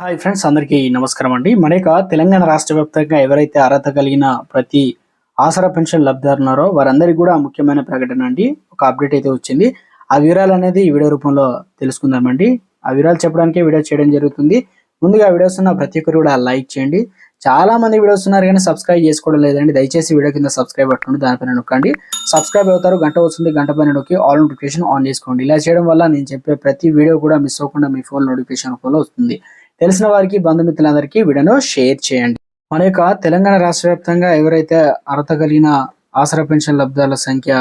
Hi friends అందరికీ నమస్కారం అండి. మన యొక్క తెలంగాణ రాష్ట్ర వ్యాప్తంగా ఎవరైతే అర్హత కలిగిన ప్రతి ఆసరా పెన్షన్ లబ్ధిదారున్నారో వారందరికీ కూడా ముఖ్యమైన ప్రకటన అండి. ఒక అప్డేట్ అయితే వచ్చింది. ఆ వివరాలు అనేది ఈ వీడియో రూపంలో తెలుసుకుందామండి. ఆ వివరాలు చెప్పడానికి వీడియో చేయడం జరుగుతుంది. ముందుగా వీడియోస్ ఉన్న ప్రతి ఒక్కరు కూడా లైక్ చేయండి. చాలా మంది వీడియోస్ ఉన్నారు కానీ సబ్స్క్రైబ్ చేసుకోవడం లేదండి. దయచేసి వీడియో కింద సబ్స్క్రైబ్ పట్టుకోండి దానిపైన నొక్కండి. సబ్స్క్రైబ్ అవుతారు గంట వస్తుంది గంట పైన నొక్కి ఆల్ నోటిఫికేషన్ ఆన్ చేసుకోండి. ఇలా చేయడం వల్ల నేను చెప్పే ప్రతి వీడియో కూడా మిస్ అవ్వకుండా మీ ఫోన్ నోటిఫికేషన్ రూపంలో వస్తుంది. తెలిసిన వారికి బంధుమిత్రులందరికీ వీడియోను షేర్ చేయండి. మన యొక్క తెలంగాణ రాష్ట్ర వ్యాప్తంగా ఎవరైతే అర్హత కలిగిన ఆసరా పెన్షన్ లబ్ధాల సంఖ్య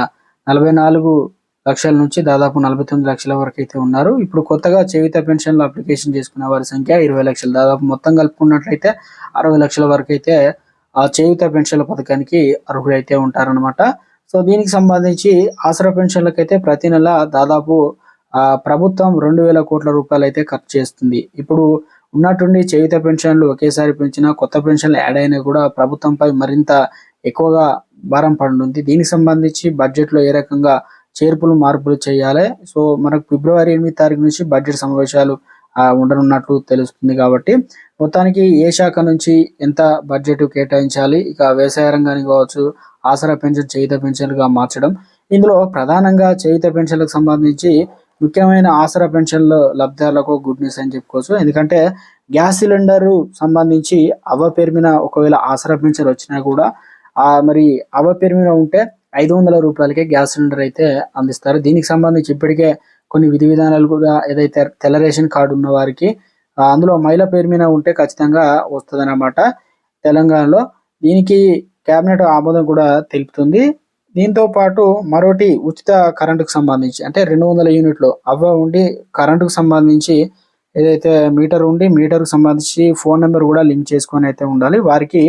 నలభై నాలుగు లక్షల నుంచి దాదాపు నలభై తొమ్మిది లక్షల వరకు అయితే ఉన్నారు. ఇప్పుడు కొత్తగా చేవిత పెన్షన్లు అప్లికేషన్ చేసుకున్న వారి సంఖ్య ఇరవై లక్షలు. దాదాపు మొత్తం కలుపుకున్నట్లయితే అరవై లక్షల వరకు అయితే ఆ చేయుత పెన్షన్ల పథకానికి అర్హులైతే ఉంటారనమాట సో దీనికి సంబంధించి ఆసరా పెన్షన్లకైతే ప్రతి నెల దాదాపు ప్రభుత్వం రెండు వేల కోట్ల రూపాయలు అయితే ఖర్చు చేస్తుంది. ఇప్పుడు ఉన్నట్టుండి చేయుత పెన్షన్లు ఒకేసారి పెంచినా కొత్త పెన్షన్లు యాడ్ అయినా కూడా ప్రభుత్వంపై మరింత ఎక్కువగా భారం పడుతుంది. దీనికి సంబంధించి బడ్జెట్లో ఏ రకంగా చేర్పులు మార్పులు చేయాలి? సో మనకు ఫిబ్రవరి ఎనిమిది తారీఖు నుంచి బడ్జెట్ సమావేశాలు ఉండనున్నట్లు తెలుస్తుంది కాబట్టి మొత్తానికి ఏ శాఖ నుంచి ఎంత బడ్జెట్ కేటాయించాలి? ఇక వ్యవసాయ రంగానికి కావచ్చు ఆసరా పెన్షన్ చేయుత పెన్షన్లుగా మార్చడం. ఇందులో ప్రధానంగా చేయుత పెన్షన్లకు సంబంధించి ముఖ్యమైన ఆసరా పెన్షన్లు లబ్ధిదారులకు గుడ్ న్యూస్ అని చెప్పుకోవచ్చు. ఎందుకంటే గ్యాస్ సిలిండర్ సంబంధించి అవ్వ పేరు మీద ఒకవేళ ఆసరా పెన్షన్ వచ్చినా కూడా ఆ మరి అవ్వ పేరు మీద ఉంటే ఐదు వందల రూపాయలకే గ్యాస్ సిలిండర్ అయితే అందిస్తారు. దీనికి సంబంధించి ఇప్పటికే కొన్ని విధి విధానాలు కూడా ఏదైతే తెల్ల రేషన్ కార్డు ఉన్న వారికి అందులో మహిళ పేరు మీద ఉంటే ఖచ్చితంగా వస్తుంది తెలంగాణలో. దీనికి కేబినెట్ ఆమోదం కూడా తెలుపుతుంది. దీంతో పాటు మరోటి ఉచిత కరెంటుకు సంబంధించి అంటే రెండు వందల యూనిట్లు అవ్వ ఉండి కరెంటుకు సంబంధించి ఏదైతే మీటర్ ఉండి మీటర్కు సంబంధించి ఫోన్ నెంబర్ కూడా లింక్ చేసుకొని అయితే ఉండాలి. వారికి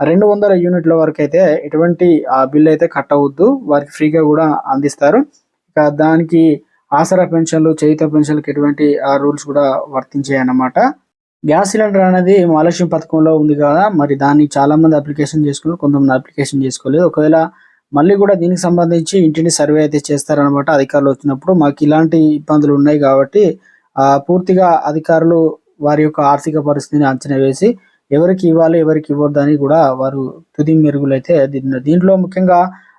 రెండు వందల యూనిట్ల వరకు అయితే ఎటువంటి ఆ బిల్ అయితే కట్ అవ్వద్దు వారికి ఫ్రీగా కూడా అందిస్తారు. ఇక దానికి ఆసరా పెన్షన్లు చేయుత పెన్షన్లకు ఎటువంటి ఆ రూల్స్ కూడా వర్తించాయి అన్నమాట. గ్యాస్ సిలిండర్ అనేది మహాలక్ష్మి పథకంలో ఉంది కదా మరి దాన్ని చాలా మంది అప్లికేషన్ చేసుకున్నారు. కొంతమంది అప్లికేషన్ చేసుకోలేదు. ఒకవేళ మళ్ళీ కూడా దీనికి సంబంధించి ఇంటిని సర్వే అయితే చేస్తారనమాట అధికారులు వచ్చినప్పుడు. మాకు ఇలాంటి ఇబ్బందులు ఉన్నాయి కాబట్టి పూర్తిగా అధికారులు వారి యొక్క ఆర్థిక పరిస్థితిని అంచనా వేసి ఎవరికి ఇవ్వాలి ఎవరికి ఇవ్వద్దు అని కూడా వారు తుది మెరుగులైతే దీంట్లో ముఖ్యంగా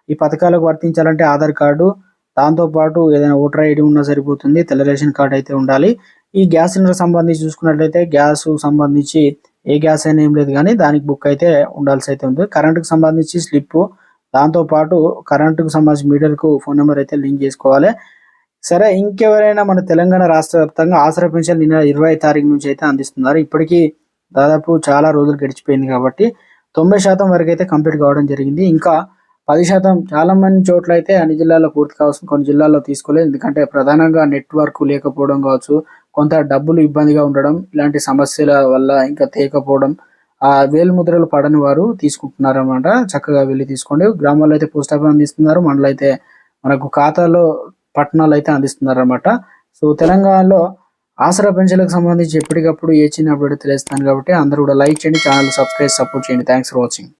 ఈ పథకాలకు వర్తించాలంటే ఆధార్ కార్డు దాంతో పాటు ఏదైనా ఓటర్ ఐడి ఉన్నా సరిపోతుంది తెల్ల రేషన్ కార్డు అయితే ఉండాలి. ఈ గ్యాస్ సిలిండర్ సంబంధించి చూసుకున్నట్లయితే గ్యాస్ సంబంధించి ఏ గ్యాస్ అయినా ఏం లేదు కానీ దానికి బుక్ అయితే ఉండాల్సి అయితే ఉంది. కరెంటుకు సంబంధించి స్లిప్ దాంతో పాటు కరెంటుకు సంబంధించి మీటర్కు ఫోన్ నెంబర్ అయితే లింక్ చేసుకోవాలి. సరే ఇంకెవరైనా మన తెలంగాణ రాష్ట్ర వ్యాప్తంగా ఆసరా పెన్షన్ నిన్న ఇరవై తారీఖు నుంచి అయితే అందిస్తున్నారు. ఇప్పటికీ దాదాపు చాలా రోజులు గడిచిపోయింది కాబట్టి తొంభై శాతం వరకు అయితే కంప్లీట్ కావడం జరిగింది. ఇంకా పది శాతం చాలా మంది చోట్ల అయితే అన్ని జిల్లాల్లో పూర్తి కావాల్సిన కొన్ని జిల్లాల్లో తీసుకోలేదు. ఎందుకంటే ప్రధానంగా నెట్వర్క్ లేకపోవడం కావచ్చు కొంత డబ్బులు ఇబ్బందిగా ఉండడం ఇలాంటి సమస్యల వల్ల ఇంకా తేకపోవడం ఆ వేలిముద్రలు పడని వారు తీసుకుంటున్నారు అనమాట చక్కగా వెళ్ళి తీసుకోండి. గ్రామాల్లో అయితే పోస్ట్ ఆఫీస్ అందిస్తున్నారు. మండలం అయితే మనకు ఖాతాలో పట్టణాలు అయితే అందిస్తున్నారు అనమాట సో తెలంగాణలో ఆసరా పెన్షన్లకు సంబంధించి ఎప్పటికప్పుడు ఏ చిన్న అప్డేట్ తెలుస్తాను కాబట్టి అందరూ కూడా లైక్ చేయండి ఛానల్ సబ్స్క్రైబ్ సపోర్ట్ చేయండి. Thanks for watching